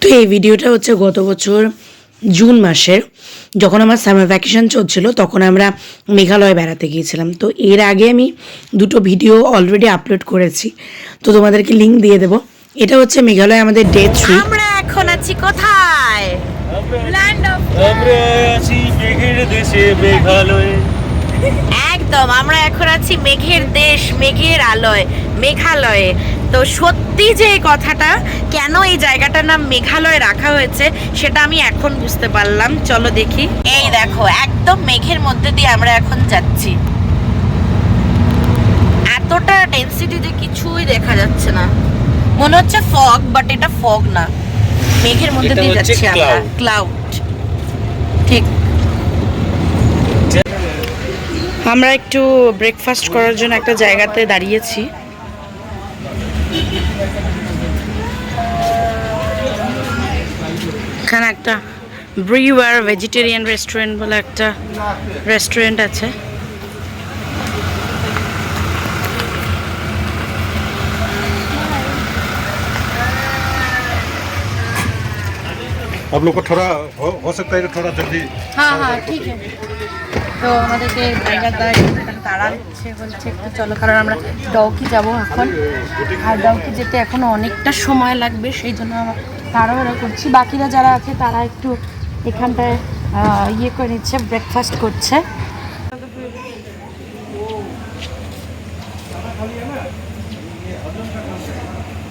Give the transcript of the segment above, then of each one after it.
তো এই ভিডিওটা হচ্ছে গত বছর জুন মাসের যখন আমার সামার ভ্যাকেশন চলছিল তখন আমরা মেঘালয় বেড়াতে গিয়েছিলাম। তো এর আগে আমি দুটো ভিডিও অলরেডি আপলোড করেছি। তো তোমাদেরকে লিঙ্ক দিয়ে দেবো। এটা হচ্ছে মেঘালয় আমাদের ডে থ্রি আমরা এখন আছি কোথায়? ল্যান্ড অফ আমরা আছি মেঘের দেশে মেঘালয়ে। একদম আমরা এখন আছি মেঘের দেশ মেঘের আলয় মেঘালয়ে। তো সত্যি যে এই কথাটা কেন এই জায়গাটার নাম মেঘালয় রাখা হয়েছে সেটা আমি এখন বুঝতে পারলাম। চলো দেখি। এই দেখো একদম মেঘের মধ্যে দিয়ে আমরা এখন যাচ্ছি। এতটা ডেন্সিটি যে কিছুই দেখা যাচ্ছে না। মনে হচ্ছে ফগ বাট এটা ফগ না। মেঘের মধ্যে দিয়ে যাচ্ছি আমরা। ক্লাউড ঠিক। আমরা একটু ব্রেকফাস্ট করার জন্য একটা জায়গাতে দাঁড়িয়েছি। এখানে একটা ব্রিওয়ার ভেজিটেরিয়ান রেস্টুরেন্ট বলে একটা রেস্টুরেন্ট আছে आप लोग को थोड़ा हो, हो सकता है कि थोड़ा जल्दी হ্যাঁ হ্যাঁ ঠিক আছে তো আমাদেরকে জায়গাটা তাড়া দিচ্ছে বলছে একটু চলো কারণ আমরা ডাউকি যাব এখন। আর ডাউকি যেতে এখনও অনেকটা সময় লাগবে সেই জন্য আমরা তাড়াহুড়ো করছি। বাকিরা যারা আছে তারা একটু এখানটায় ইয়ে করে নিচ্ছে ব্রেকফাস্ট করছে।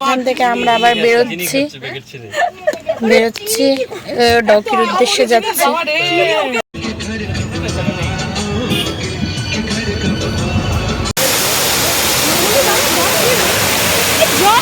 এখান থেকে আমরা আবার বেরোচ্ছি। বেরোচ্ছি আহ, ডাউকির উদ্দেশ্যে যাচ্ছি।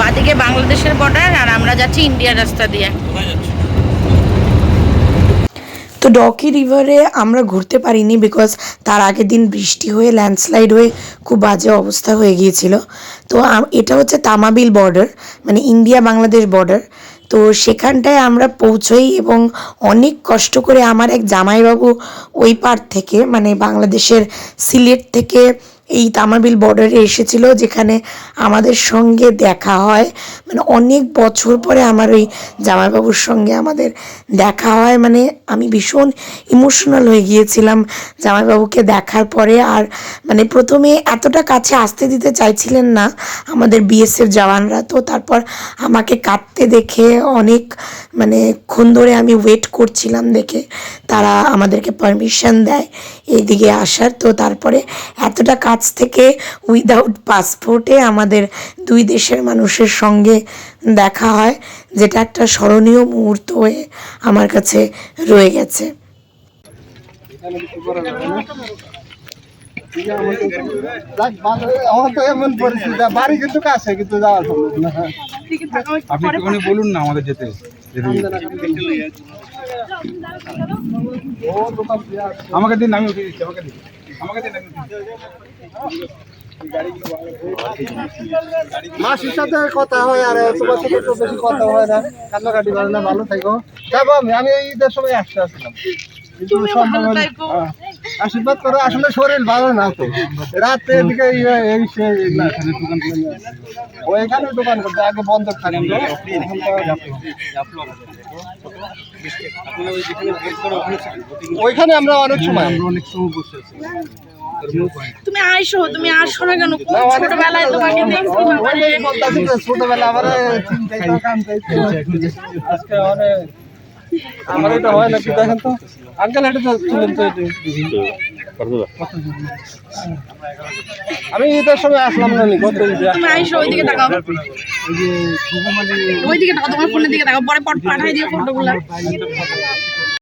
বাদিকে বাংলাদেশের বর্ডার আর আমরা যাচ্ছি ইন্ডিয়ার রাস্তা দিয়ে। তো ডকি রিভারে আমরা ঘুরতে পারিনি বিকজ তার আগের দিন বৃষ্টি হয়ে ল্যান্ডস্লাইড হয়ে খুব বাজে অবস্থা হয়ে গিয়েছিল। তো এটা হচ্ছে তামাবিল বর্ডার মানে ইন্ডিয়া বাংলাদেশ বর্ডার তো সেখানটায় আমরা পৌঁছই এবং অনেক কষ্ট করে আমার এক জামাইবাবু ওই পার থেকে মানে বাংলাদেশের সিলেট থেকে এই তামাবিল বর্ডারে এসেছিল, যেখানে আমাদের সঙ্গে দেখা হয়। মানে অনেক বছর পরে আমার ওই জামাইবাবুর সঙ্গে আমাদের দেখা হয়। মানে আমি ভীষণ ইমোশনাল হয়ে গিয়েছিলাম জামাইবাবুকে দেখার পরে। আর মানে প্রথমে এতটা কাছে আসতে দিতে চাইছিলেন না আমাদের বিএসএফ জওয়ানরা। তো তারপর আমাকে কাঁদতে দেখে অনেক মানে ক্ষণ ধরে আমি ওয়েট করছিলাম দেখে তারা আমাদেরকে পারমিশন দেয় এইদিকে আসার। তো তারপরে এতটা কাছ থেকে উইদাউট পাসপোর্টে আমাদের দুই দেশের মানুষের সঙ্গে দেখা হয়, যেটা একটা স্মরণীয় মুহূর্ত হয়ে আমার কাছে রয়ে গেছে। আমাকে দিন, আমি উঠিয়ে দিচ্ছি, আমাকে দিন মাসির সাথে কথা হয় আর তোমার তো বেশি কথা হয় না। কান্নাকাটি করে না, ভালো থাকো। দেখো আমি আমি এই দেশ সময় আসতে আসছিলাম হ্যাঁ। আশীর্বাদ করো আসলে শরীর ভালো না তো। রাতে এদিকে ইয়ে- এই সে- দোকান করতে আগে বন্ধ ওইখানে আমরা অনেক সময় অনেক সময় বসে আছি। তুমি আইসো তুমি আসো না কেন? ছোটবেলায় তোমাকে দেখছি ছোটবেলা আমার চিন্তাই তো, কাম আজকে অনেক আমার এটা হয় না কি দেখেন তো। আঙ্কেল এটা তো তুলেন তো আমি এটার সময় আসলাম না কত ওইদিকে তাকাও। ওইদিকে তাকাও তোমার ফোনের দিকে তাকাও পরে পট পাঠাই দিও ফটোগুলো।